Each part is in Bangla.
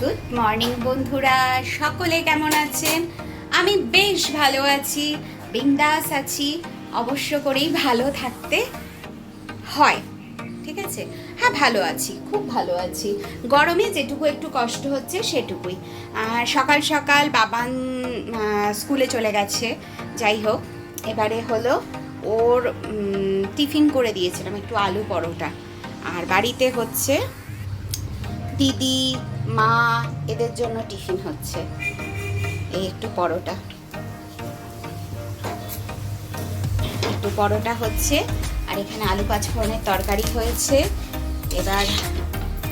গুড মর্নিং বন্ধুরা। সকলে কেমন আছেন? আমি বেশ ভালো আছি, বিন্দাস আছি। অবশ্য করেই ভালো থাকতে হয়, ঠিক আছে? হ্যাঁ ভালো আছি, খুব ভালো আছি। গরমে যেটুকু একটু কষ্ট হচ্ছে, সেটুকুই। সকাল সকাল বাবান স্কুলে চলে গেছে, যাই হোক। এবারে হলো ওর টিফিন করে দিয়েছিলাম, একটু আলু পরোটা। আর বাড়িতে হচ্ছে দিদি মা এদের জন্য টিফিন হচ্ছে। এই একটু পরোটা। একটু পরোটা হচ্ছে, আর এখানে আলু পাঁচফোড়নের তরকারি হয়েছে। এবার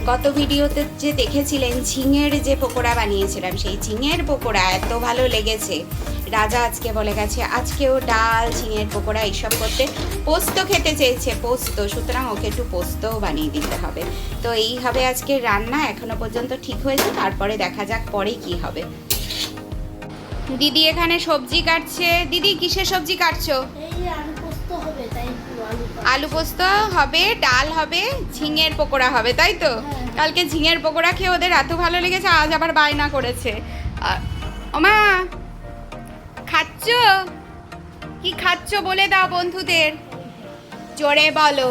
গত ভিডিওতে যে দেখেছিলেন ঝিঙের যে পকোড়া বানিয়েছিলাম, সেই ঝিঙের পকোড়া এত ভালো লেগেছে। রাজা আজকে বলে গেছে আজকেও ডাল ঝিঙের পকোড়া এইসব করতে পোস্ত খেতে চেয়েছে পোস্ত। সুতরাং ওকে একটু পোস্তও বানিয়ে দিতে হবে। তো এই হবে আজকে রান্না এখনও পর্যন্ত ঠিক হয়েছে তারপরে দেখা যাক পরে কি হবে। দিদি এখানে সবজি কাটছে। দিদি কিসের সবজি কাটছো? আলু পোস্ত হবে ডাল হবে ঝিঙের পকোড়া হবে তাই তো? হ্যাঁ। কালকে ঝিঙের পকোড়া খেয়ে ওদের এত ভালো লেগেছে আজ আবার বায়না করেছে। ওমা! খাচ্ছ? কি খাচ্ছ বলে দাও বন্ধুদের? জোরে বলো।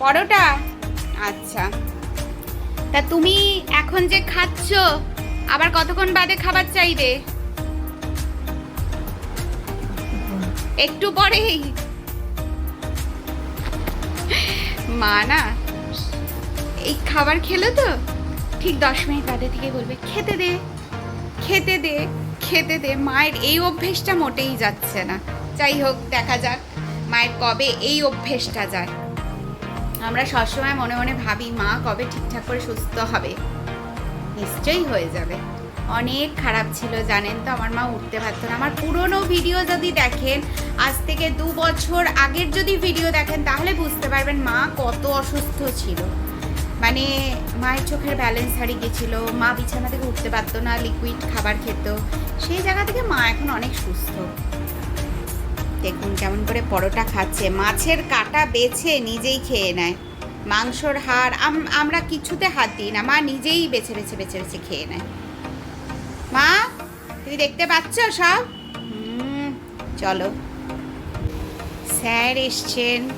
পরোটা? আচ্ছা। তা তুমি এখন যে খাচ্ছ, আবার কতক্ষণ বাদে খাবার চাইবে? একটু পরেই। মা না, এই খাবার খেলো তো? ঠিক দশ মিনিট বাদে থেকে বলবে, খেতে দে খেতে দে। খেতে দে মায়ের এই অভ্যেসটা মোটেই যাচ্ছে না। যাই হোক, দেখা যাক মায়ের কবে এই অভ্যেসটা যায়। আমরা সবসময় মনে মনে ভাবি, মা কবে ঠিকঠাক করে সুস্থ হবে? নিশ্চয়ই হয়ে যাবে। অনেক খারাপ ছিল, জানেন তো, আমার মা উঠতে পারতো না। আমার পুরনো ভিডিও যদি দেখেন, আজ থেকে দু বছর আগের যদি ভিডিও দেখেন, তাহলে বুঝতে পারবেন মা কত অসুস্থ ছিল। মানে মায়ের চোখের ব্যালেন্স হারিয়ে গেছিল, মা বিছানা থেকে উঠতে পারতো না লিকুইড খাবার খেত সেই জায়গা থেকে মা এখন অনেক সুস্থ। দেখুন কেমন করে পরোটা খাচ্ছে। মাছের কাটা বেছে নিজেই খেয়ে নেয়। মাংসর হাড় আম- আমরা কিছুতে হাত দিই না। মা নিজেই বেছে বেছে বেছে বেছে খেয়ে নেয়। মা, তুমি দেখতে পাচ্ছ সব? চলো। স্যার এসছেন।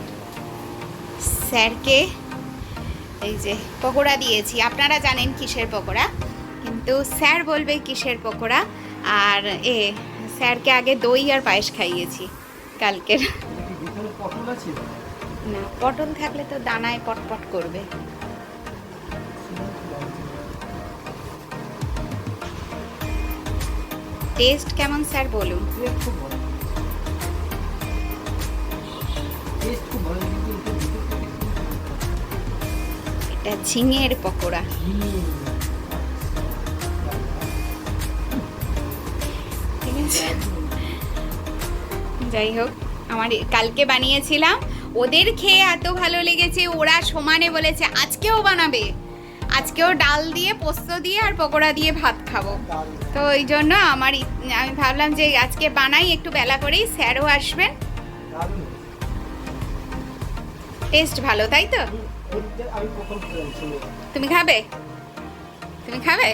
স্যারকে এই যে পকোড়া দিয়েছি। আপনারা জানেন কিসের পকোড়া? কিন্তু স্যার বলবে কিসের পকোড়া? আর এ, স্যারকে আগে দই আর পায়েস খাইয়েছি কালকের। না, পটল থাকলে তো দানায় পটপট করবে। টেস্ট কেমন স্যার বলুন? এটা ঝিঙের পকোড়া। আছে যাই হোক, আমার কালকে বানিয়েছিলাম। ওদের খেয়ে এত ভালো লেগেছে, ওরা সমানে বলেছে, আজকেও বানাবে। আজকেও ডাল দিয়ে, পোস্ত দিয়ে আর পকোড়া দিয়ে ভাত খাব। তো ওই জন্য আমার আমি ভাবলাম যে আজকে বানাই, একটু বেলা করেই স্যারও আসবেন। টেস্ট ভালো, তাই তো? তুমি খাবে? তুমি খাবে?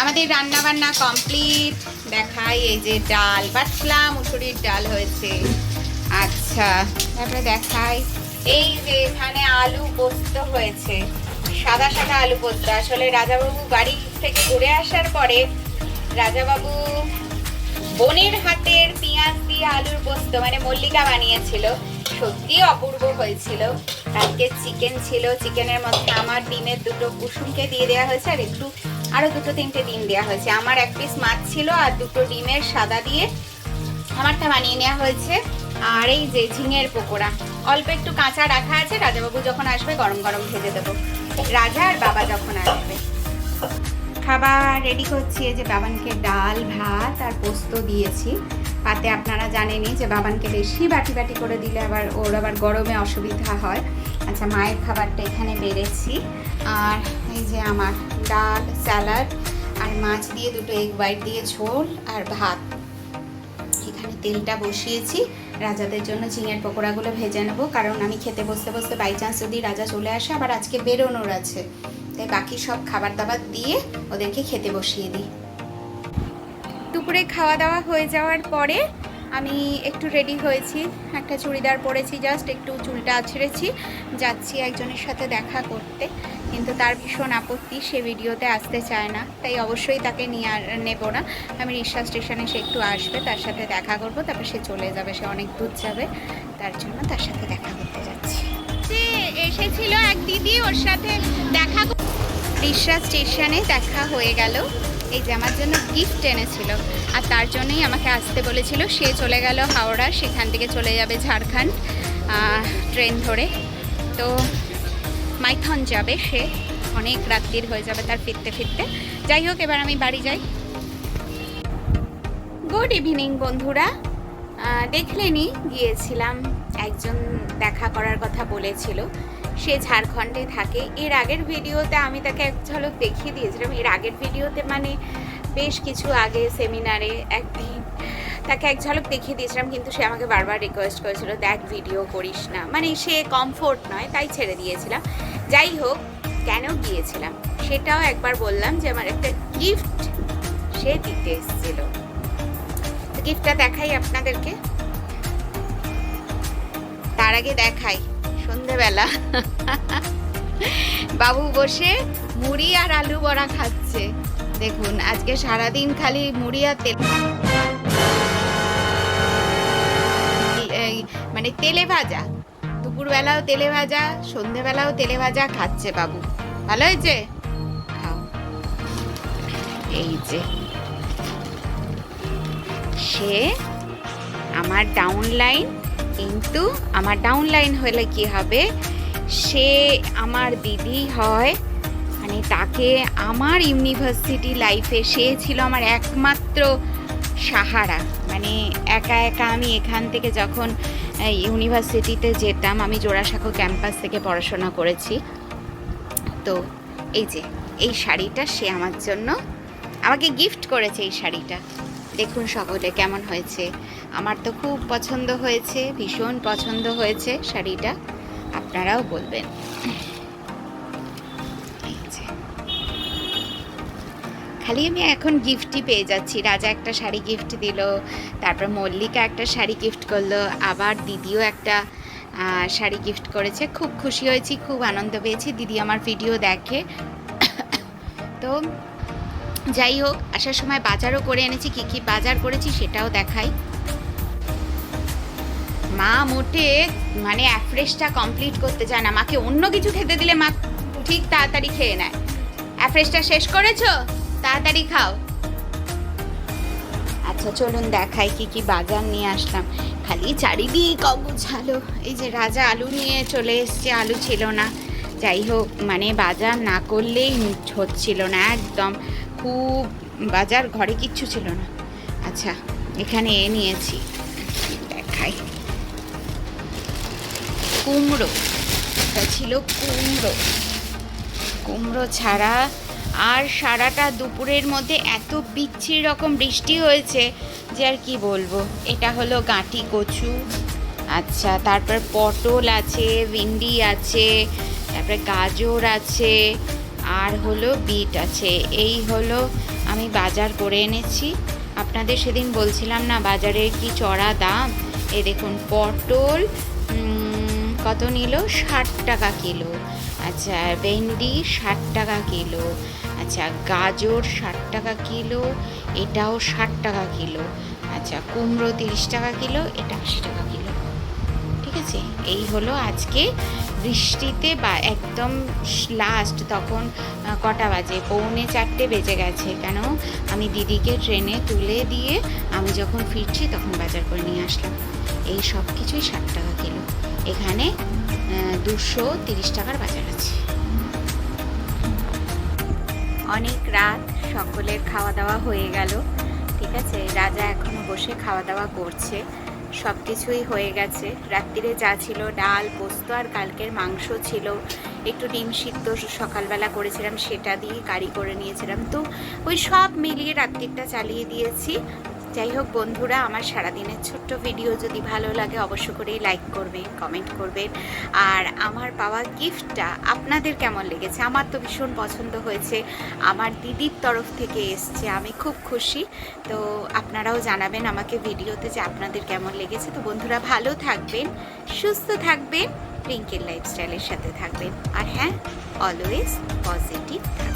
আমাদের রান্নাবান্না কমপ্লিট। দেখাই এই যে ডাল। বাটলা মুসুরির ডাল হয়েছে। আচ্ছা তারপরে দেখাই। এই যে এখানে আলু পোস্ত হয়েছে। সাদা সাদা আলু পোস্ত। আসলে রাজাবাবু বাড়ি থেকে ঘুরে আসার পরে রাজাবাবু বোনের হাতের পেঁয়াজ আলুর পোস্ত মানে মল্লিকা বানিয়েছিল। সত্যি অপূর্ব হয়েছিল। কালকে চিকেন ছিল চিকেনের মধ্যে আমার ডিমের দুটো কুসুমকে দিয়ে দেওয়া হয়েছে, আর একটু আরও দুটো তিনটে ডিম দেওয়া হয়েছে। আমার এক পিস মাছ ছিল আর দুটো ডিমের সাদা দিয়ে আমারটা বানিয়ে নেওয়া হয়েছে। আর এই যে ঝিঙের পকোড়া। অল্প একটু কাঁচা রাখা আছে, রাজাবাবু যখন আসবে গরম গরম ভেজে দেবো। রাজা আর বাবা যখন আসবে। খাবার রেডি করছি যে বাবানকে ডাল, ভাত আর পোস্ত দিয়েছি। পাতে আপনারা জানেনই যে বাবানকে বেশি বাটি বাটি করে দিলে আবার ওর আবার গরমে অসুবিধা হয়। আচ্ছা মায়ের খাবারটা এখানে বেড়েছি। আর এই যে আমার ডাল, স্যালাড আর মাছ দিয়ে দুটো এগ বাইট দিয়ে ঝোল আর ভাত। এখানে তেলটা বসিয়েছি। রাজাদের জন্য ঝিঙের পকোড়াগুলো ভেজে নেব। কারণ আমি খেতে বসতে বসতে বাই চান্স যদি রাজা চলে আসে, আবার আজকে বেরোনোর আছে। তাই বাকি সব খাবার দাবার দিয়ে ওদেরকে খেতে বসিয়ে দিই। দুপুরে খাওয়া দাওয়া হয়ে যাওয়ার পরে আমি একটু রেডি হয়েছি। একটা চুড়িদার পরেছি জাস্ট একটু চুলটা আছড়েছি। যাচ্ছি একজনের সাথে দেখা করতে। কিন্তু তার ভীষণ আপত্তি সে ভিডিওতে আসতে চায় না। তাই অবশ্যই তাকে নিয়ে নেব না। আমি রিক্সা স্টেশনে সে একটু আসবে তার সাথে দেখা করব। তারপর সে চলে যাবে সে অনেক দূর যাবে। তার জন্য তার সাথে দেখা করতে যাচ্ছি। এসেছিল এক দিদি ওর সাথে দেখা রিক্সা স্টেশনে দেখা হয়ে গেল। এই যে আমার জন্য গিফট এনেছিল। আর তার জন্যই আমাকে আসতে বলেছিল। সে চলে গেল হাওড়া, সেখান থেকে চলে যাবে ঝাড়খণ্ড ট্রেন ধরে। তো মাইথন যাবে সে। অনেক রাত্রির হয়ে যাবে তার ফিরতে ফিরতে। যাই হোক, এবার আমি বাড়ি যাই। গুড ইভিনিং বন্ধুরা। দেখলেনি গিয়েছিলাম। একজন দেখা করার কথা বলেছিল। সে ঝাড়খণ্ডে থাকে। এর আগের ভিডিওতে আমি তাকে এক ঝলক দেখিয়ে দিয়েছিলাম। এর আগের ভিডিওতে মানে বেশ কিছু আগে সেমিনারে একদিন তাকে এক ঝলক দেখিয়ে দিয়েছিলাম, কিন্তু সে আমাকে বারবার রিকোয়েস্ট করেছিল, দেখ ভিডিও করিস না। মানে সে কমফোর্ট নয়, তাই ছেড়ে দিয়েছিলাম। যাই হোক, কেন গিয়েছিলাম? সেটাও একবার বললাম যে আমার একটা গিফট সে দিতে এসেছিল। গিফটটা দেখাই আপনাদেরকে। তার আগে দেখাই। সন্ধেবেলা। বাবু বসে মুড়ি আর আলু বড়া খাচ্ছে। দেখুন, আজকে সারাদিন খালি মুড়ি আর তেল। মানে তেলে ভাজা। দুপুরবেলাও তেলে ভাজা, সন্ধেবেলাও তেলে ভাজা খাচ্ছে বাবু। ভালো হয়েছে? এই যে। সে আমার ডাউন লাইন কিন্তু আমার ডাউন লাইন হলে কি হবে? সে আমার দিদি হয় মানে তাকে আমার ইউনিভার্সিটি লাইফে সে ছিল আমার একমাত্র সাহারা। মানে একা একা আমি এখান থেকে যখন ইউনিভার্সিটিতে যেতাম, আমি জোড়াসাঁকো ক্যাম্পাস থেকে পড়াশোনা করেছি। তো এই যে, এই শাড়িটা সে আমার জন্য, আমাকে গিফট করেছে এই শাড়িটা। দেখুন সকলে কেমন হয়েছে। আমার তো খুব পছন্দ হয়েছে, ভীষণ পছন্দ হয়েছে শাড়িটা। আপনারাও বলবেন। খালি আমি এখন গিফটই পেয়ে যাচ্ছি। রাজা একটা শাড়ি গিফট দিল, তারপর মল্লিকা একটা শাড়ি গিফট করল, আবার দিদিও একটা শাড়ি গিফট করেছে। খুব খুশি হয়েছি, খুব আনন্দ পেয়েছি। দিদি আমার ভিডিও দেখে। তো যাই হোক, আসার সময় বাজারও করে এনেছি, কি কি বাজার করেছি সেটাও দেখাই। মা মোটে মানে অ্যাফ্রেশটা কমপ্লিট করতে চায় না। মাকে অন্য কিছু খেতে দিলে মা ঠিক তাড়াতাড়ি খেয়ে নেয়। অ্যাফ্রেশটা শেষ করেছ? তাড়াতাড়ি খাও। আচ্ছা চলুন দেখাই কি কি বাজার নিয়ে আসলাম। খালি চারিদিক অগুছালো। এই যে রাজা আলু নিয়ে চলে এসছে, আলু ছিল না। যাই হোক মানে বাজার না করলেই হচ্ছিল না, একদম। খুব বাজার, ঘরে কিচ্ছু ছিল না। আচ্ছা এখানে এ নিয়েছি। দেখাই। কুমড়ো। এটা ছিল কুমড়ো। কুমড়ো ছাড়া আর সারাটা দুপুরের মধ্যে এত বিচ্ছিরি রকম বৃষ্টি হয়েছে যে আর কি বলব। এটা হলো গাঁটি কচু। আচ্ছা তারপর পটল আছে, ভিন্ডি আছে, তারপরে গাজর আছে আর হলো বিট আছে। এই হলো আমি বাজার করে এনেছি। আপনাদের সেদিন বলছিলাম না বাজারের কি চড়া দাম? এ দেখুন, পটল কত নিল? ষাট টাকা কিলো। আচ্ছা ভেন্ডি ষাট টাকা কিলো। আচ্ছা গাজর ষাট টাকা কিলো। এটাও ষাট টাকা কিলো। আচ্ছা কুমড়ো তিরিশ টাকা কিলো। এটা আশি টাকা কিলো। ঠিক আছে? এই হলো আজকে বৃষ্টিতে বা একদম লাস্ট তখন কটা বাজে? পৌনে চারটে বেজে গেছে কেন? আমি দিদিকে ট্রেনে তুলে দিয়ে আমি যখন ফিরছি তখন বাজার করে নিয়ে আসলাম। এই সব কিছুই ষাট টাকা কিলো। এখানে দুশো তিরিশ টাকার বাজার আছে। অনেক রাত, সকলের খাওয়া দাওয়া হয়ে গেল, ঠিক আছে? রাজা এখনও বসে খাওয়া দাওয়া করছে। সব কিছুই হয়ে গেছে। রাত্রিরে যা ছিল, ডাল, পোস্ত আর কালকের মাংস ছিল। একটু ডিম সিদ্ধ সকালবেলা করেছিলাম, সেটা দিয়ে কারি করে নিয়েছিলাম। তো ওই সব মিলিয়ে রাত্রিটা চালিয়ে দিয়েছি। যাই হোক বন্ধুরা, আমার সারাদিনের ছোট্ট ভিডিও যদি ভালো লাগে, অবশ্য করেই লাইক করবেন কমেন্ট করবেন আর আমার পাওয়া গিফটটা আপনাদের কেমন লেগেছে? আমার তো ভীষণ পছন্দ হয়েছে। আমার দিদির তরফ থেকে এসছে, আমি খুব খুশি। তো আপনারাও জানাবেন আমাকে ভিডিওতে যে আপনাদের কেমন লেগেছে। তো বন্ধুরা, ভালো থাকবেন, সুস্থ থাকবেন রিঙ্কেল লাইফস্টাইলের সাথে থাকবেন। আর হ্যাঁ অলওয়েজ পজিটিভ থাকবেন।